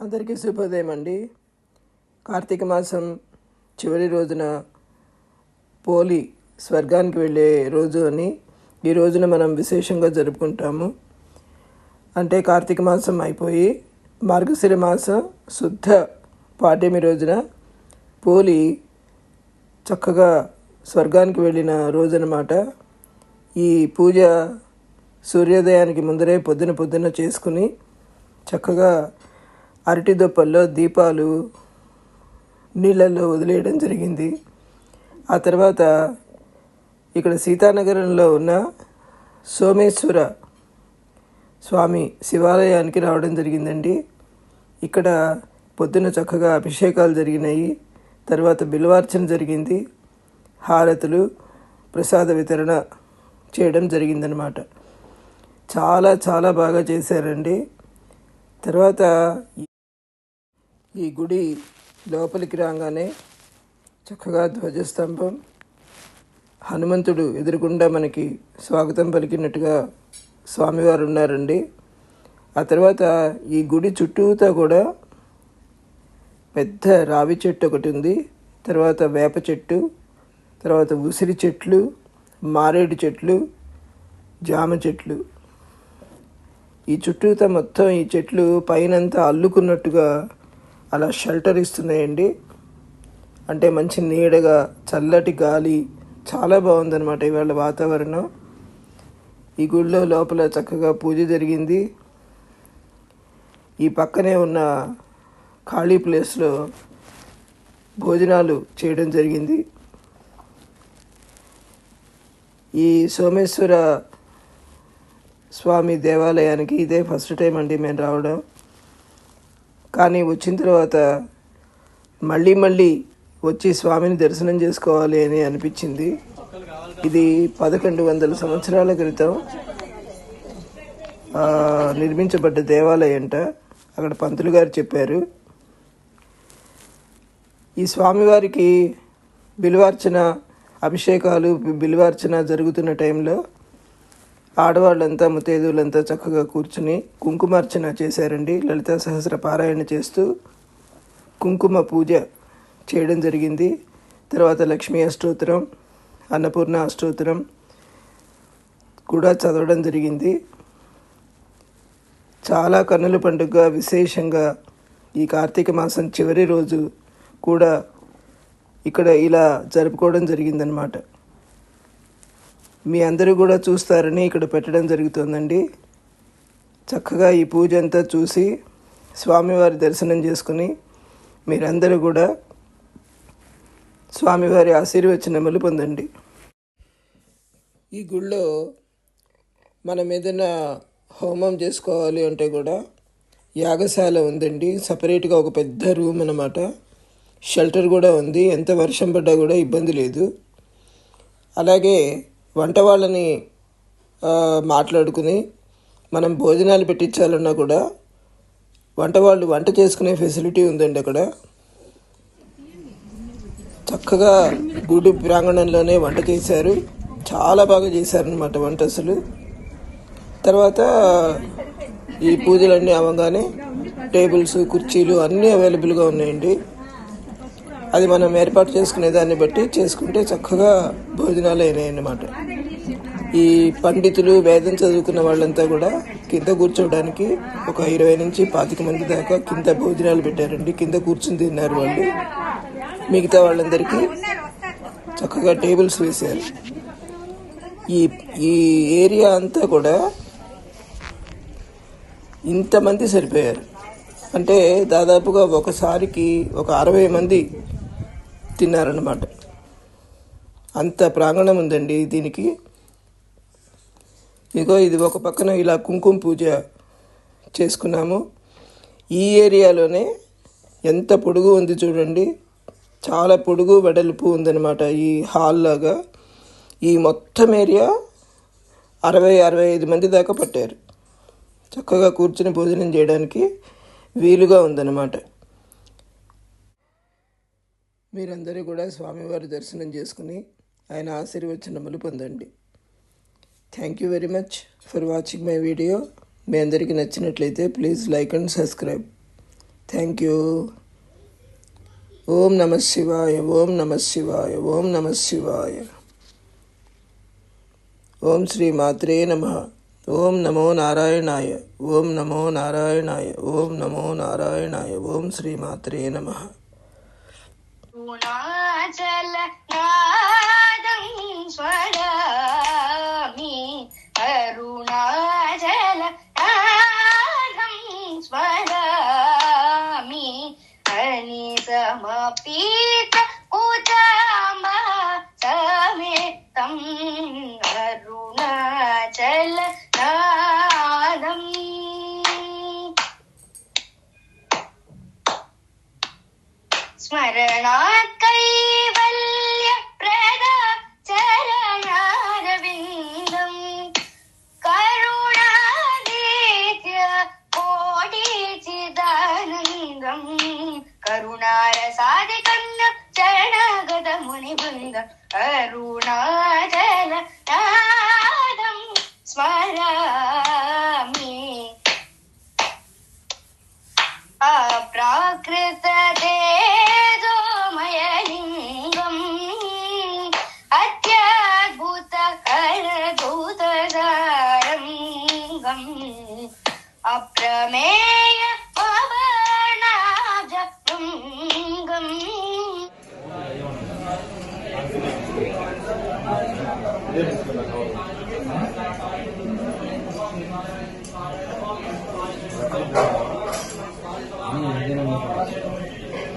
అందరికీ శుభోదయం అండి కార్తీక మాసం చివరి రోజున పోలి స్వర్గానికి వెళ్ళే రోజు అని ఈ రోజున మనం విశేషంగా జరుపుకుంటాము. అంటే కార్తీక మాసం అయిపోయి మార్గశిర మాసం శుద్ధ పాడ్యమి రోజున పోలి చక్కగా స్వర్గానికి వెళ్ళిన రోజు ఈ పూజ సూర్యోదయానికి ముందరే పొద్దున పొద్దున చేసుకుని చక్కగా అరటి దొప్పల్లో దీపాలు నీళ్ళల్లో వదిలేయడం జరిగింది. ఆ తర్వాత ఇక్కడ సీతానగరంలో ఉన్న సోమేశ్వర స్వామి శివాలయానికి రావడం జరిగిందండి. ఇక్కడ పొద్దున చక్కగా అభిషేకాలు జరిగినాయి. తర్వాత బిల్వార్చన జరిగింది. హారతులు ప్రసాద వితరణ చేయడం జరిగిందనమాట చాలా చాలా బాగా చేశారండి. తర్వాత ఈ గుడి లోపలికి రాగానే చక్కగా ధ్వజస్తంభం హనుమంతుడు ఎదురుగుండా మనకి స్వాగతం పలికినట్టుగా స్వామివారు ఉన్నారండి. ఆ తర్వాత ఈ గుడి చుట్టూతా కూడా పెద్ద రావి చెట్టు ఒకటి ఉంది. తర్వాత వేప చెట్టు తర్వాత ఉసిరి చెట్లు మారేడు చెట్లు జామ చెట్లు. ఈ చుట్టూతా మొత్తం ఈ చెట్లు పైనంతా అల్లుకున్నట్టుగా అలా షెల్టర్ ఇస్తున్నాయండి. అంటే మంచి నీడగా చల్లటి గాలి చాలా బాగుందన్నమాట ఇవాళ వాతావరణం. ఈ గుడిలో లోపల చక్కగా పూజ జరిగింది. ఈ పక్కనే ఉన్న ఖాళీ ప్లేస్లో భోజనాలు చేయడం జరిగింది. ఈ సోమేశ్వర స్వామి దేవాలయానికి ఇదే ఫస్ట్ టైం అండి మేము రావడం. కానీ వచ్చిన తర్వాత మళ్ళీ మళ్ళీ వచ్చి స్వామిని దర్శనం చేసుకోవాలి అని అనిపించింది. ఇది పదకొండు వందల సంవత్సరాల క్రితం నిర్మించబడ్డ దేవాలయం అంట అక్కడ పంతులు గారు చెప్పారు. ఈ స్వామివారికి బిలువార్చన అభిషేకాలు బిలువార్చన జరుగుతున్న టైంలో ఆడవాళ్ళంతా ముతేదులంతా చక్కగా కూర్చుని కుంకుమార్చన చేశారండి. లలితా సహస్ర పారాయణ చేస్తూ కుంకుమ పూజ చేయడం జరిగింది. తర్వాత లక్ష్మీ అష్టోత్తరం అన్నపూర్ణ అష్టోత్తరం కూడా చదవడం జరిగింది. చాలా కన్నుల పండుగ విశేషంగా ఈ కార్తీక మాసం చివరి రోజు కూడా ఇక్కడ ఇలా జరుపుకోవడం జరిగిందనమాట మీ అందరూ కూడా చూస్తారని ఇక్కడ పెట్టడం జరుగుతుందండి. చక్కగా ఈ పూజ అంతా చూసి స్వామివారి దర్శనం చేసుకుని మీరందరూ కూడా స్వామివారి ఆశీర్వచనములు పొందండి. ఈ గుళ్ళో మనం ఏదైనా హోమం చేసుకోవాలి అంటే కూడా యాగశాల ఉందండి. సపరేట్గా ఒక పెద్ద రూమ్ అన్నమాట. షెల్టర్ కూడా ఉంది. ఎంత వర్షం పడ్డా కూడా ఇబ్బంది లేదు. అలాగే వంట వాళ్ళని మాట్లాడుకుని మనం భోజనాలు పెట్టించాలన్నా కూడా వంట వాళ్ళు వంట చేసుకునే ఫెసిలిటీ ఉందండి అక్కడ. చక్కగా గుడి ప్రాంగణంలోనే వంట చేశారు. చాలా బాగా చేశారనమాట వంట అసలు. తర్వాత ఈ పూజలన్నీ అవ్వగానే టేబుల్స్ కుర్చీలు అన్నీ అవైలబుల్గా ఉన్నాయండి. అది మనం ఏర్పాటు చేసుకునే దాన్ని బట్టి చేసుకుంటే చక్కగా భోజనాలు అయినాయి అన్నమాట ఈ పండితులు వేదం చదువుకున్న వాళ్ళంతా కూడా కింద కూర్చోవడానికి ఒక ఇరవై నుంచి పాతిక మంది దాకా కింద భోజనాలు పెట్టారండి. కింద కూర్చుని తిన్నారు వాళ్ళు. మిగతా వాళ్ళందరికీ చక్కగా టేబుల్స్ వేశారు. ఈ ఈ ఏరియా అంతా కూడా ఇంతమంది సరిపోయారు. అంటే దాదాపుగా ఒకసారికి ఒక అరవై మంది తిన్నారన్నమాట. అంత ప్రాంగణం ఉందండి దీనికి. ఇగో ఇది ఒక పక్కన ఇలా కుంకుమ పూజ చేసుకున్నాము. ఈ ఏరియాలోనే ఎంత పొడుగు ఉంది చూడండి. చాలా పొడుగు వెడల్పు ఉందన్నమాట ఈ హాల్ లాగా. ఈ మొత్తం ఏరియా అరవై అరవై ఐదు మంది దాకా పట్టారు. చక్కగా కూర్చుని భోజనం చేయడానికి వీలుగా ఉందన్నమాట. మీరందరూ కూడా స్వామివారి దర్శనం చేసుకుని ఆయన ఆశీర్వచనములు పొందండి. Thank you very much for watching my video మీ అందరికీ నచ్చినట్లయితే please like and subscribe thank you ఓం నమ శివాయ ఓం నమ శివాయ ఓం నమ శివాయ. ఓం శ్రీ మాత్రే నమ. ఓం నమో నారాయణాయ ఓం నమో నారాయణాయ ఓం నమో నారాయణాయ ఓం శ్రీ మాత్రే నమ. Peace. अप्राकृत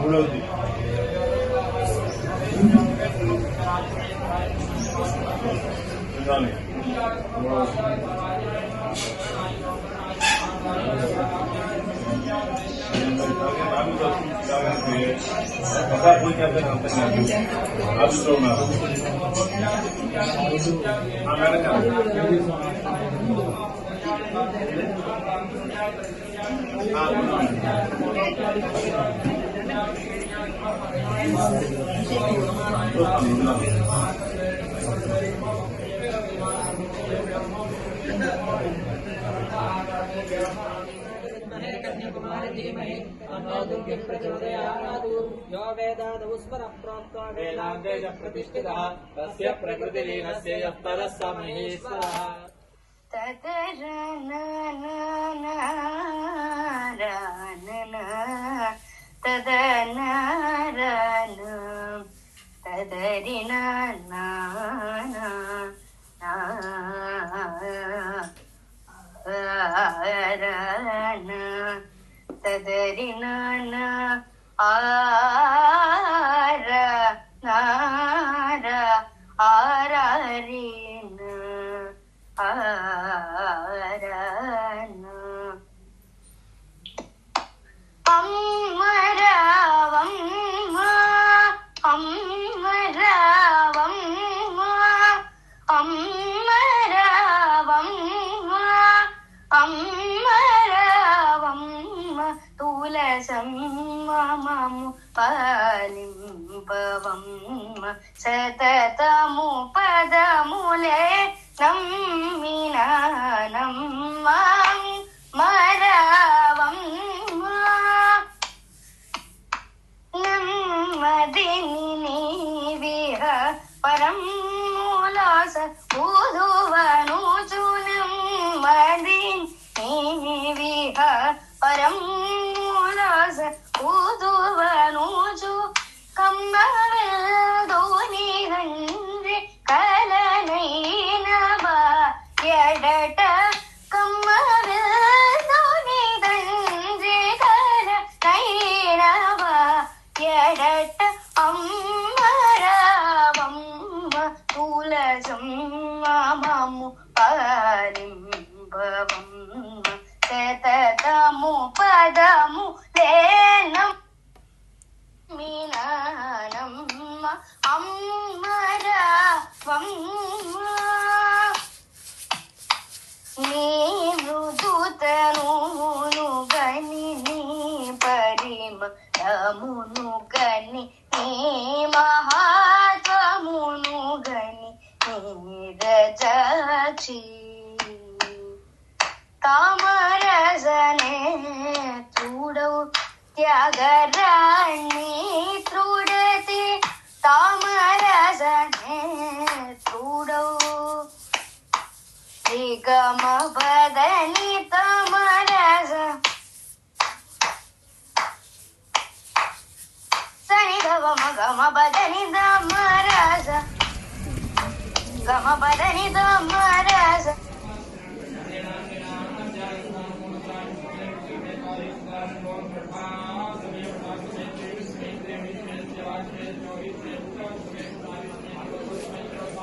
몰라도 그다음에 뭐라고 나무가 මේ කතා කොයි කරගෙන අන්තර්ජාලය අස්තෝනා Thank you. कुमार धीमहि तन्नो प्रचोदयात् यो वेदादवस्पर अप्राप्तो वेदाङ्गेज प्रतिष्ठितः तस्य प्रकृतिलीनस्य यः परः स महेश्वरः तदनारायण तदरिना नारायण रि ಆರ ನಾರ ಆರಾರಿ कामरजने तुडव त्यागराणी त्रुडते कामरजने तुडव निगम बदनी तमरज सनी गव मगम बदनी दमरज गम बदनी दमरज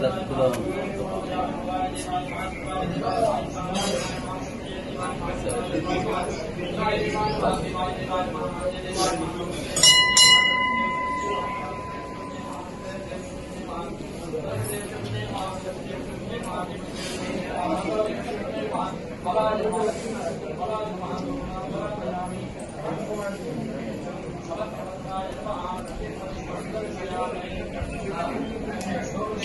ダックダウンとか。Thank.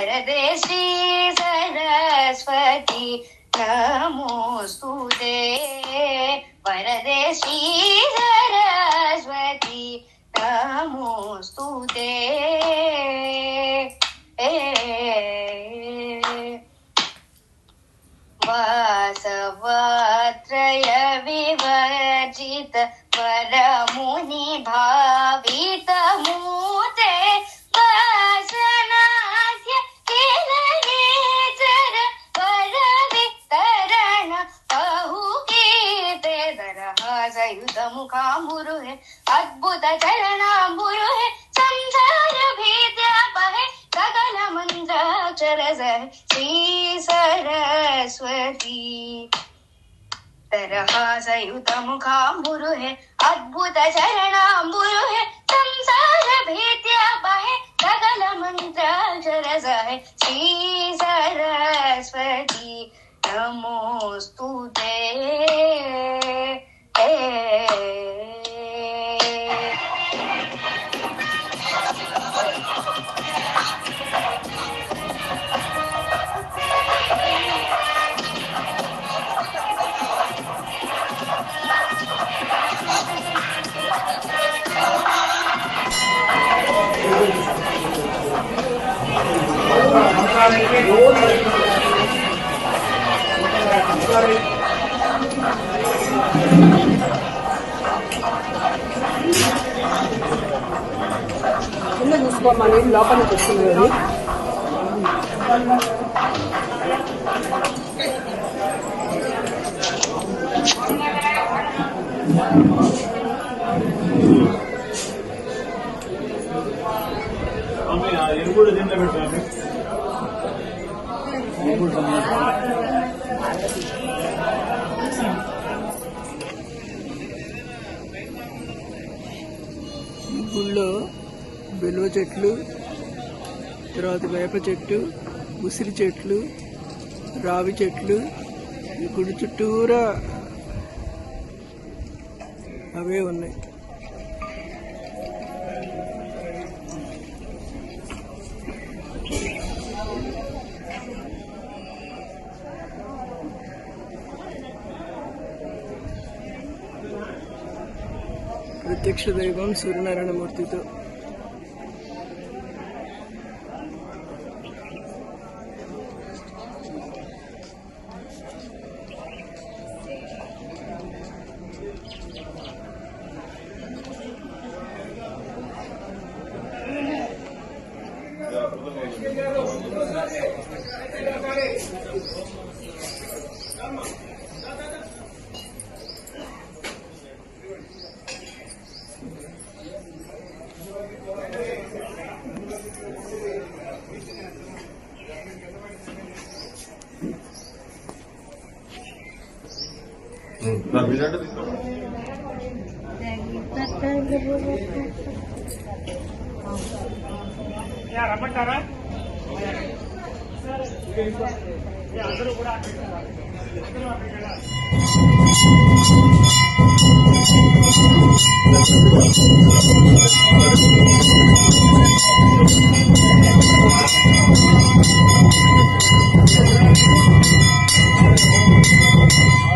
वरदे परदेशी सरस्वती कमोस्तुदे परदेशी सरस्वती नमोऽस्तु ते। वासवात्रय वासवत्रयविवचित परमुनि भाव अद्भुत चरण अ జాంబురుహే అద్భుత చరణాంబురుహే సంసార భేద్యాపహే గగన మందాక్షర శ్రీ సరస్వతి तरहासयुत मुखाम्बुरुहे अद्भुत चरणाम्बुरुहे संसार भीत्यापहे सकल मन्त्राक्षरसहे श्री सरस्वती। नमोस्तु ते। కింద చూసుకోమని నీళ్ళు లోపల నుంచి ఎరువుడు దీంట్లో పెట్టు ఈ గుళ్ళో బెలువ చెట్లు తర్వాత వేప చెట్టు ఉసిరి చెట్లు రావి చెట్లు ఈ గుడి చుట్టూరా అవే ఉన్నాయి. ಅಧ್ಯಕ್ಷ ದೈವಂ ಸೂರ್ಯನಾರಾಯಣ ಮೂರ್ತಿದು రమ్మంటారా అందరూ కూడా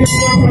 విశ్వాచం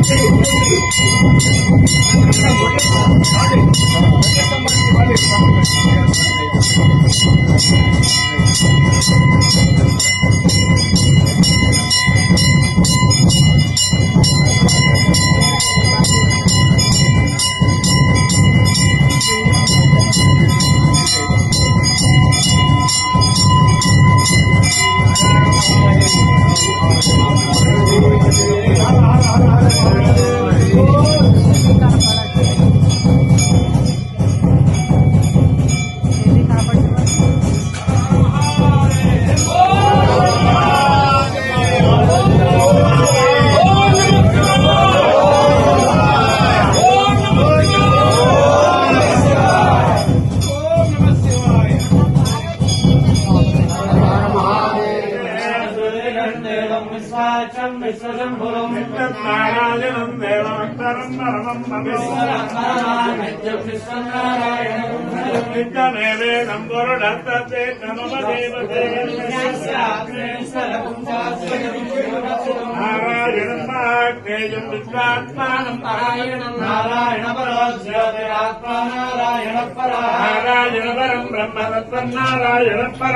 నమమ దేవతే నారాయణం వాగ్నేయం విశ్వాత్మానం నారాయణం నారాయణ పరోజ్యోతిరాత్మా నారాయణ పరా నారాయణ పరం బ్రహ్మతత్వం నారాయణ పర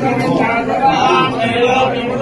संतता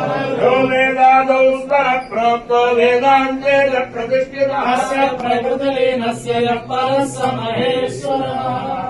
वेदादौ प्रोक्तो वेदान्ते च प्रतिष्ठितः प्रकृतिलीनस्य यः परः स महेश्वरः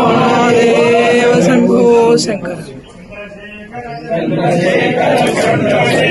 महादेव शंभो शंकर चंद्रशेखर चंद्रशेखर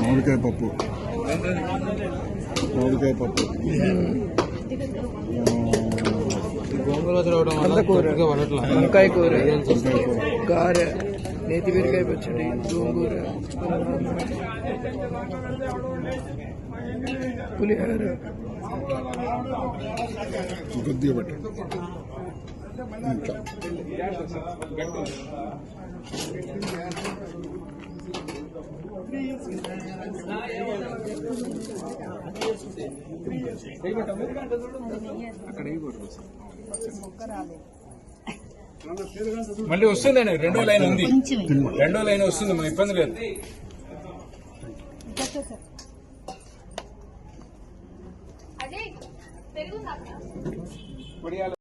మామిడికాయ పప్పు. మామిడికాయ పప్పు. వంకాయ కూర. గారె. నేతి బీరకాయ పచ్చడి గోంగూర. పులిహోర. కొద్దిగా పెట్టు. ఇంకా. మళ్ళీ వస్తుందండి రెండో లైన్ ఉంది. రెండో లైన్ వస్తుంది మన ఇబ్బంది లేదు.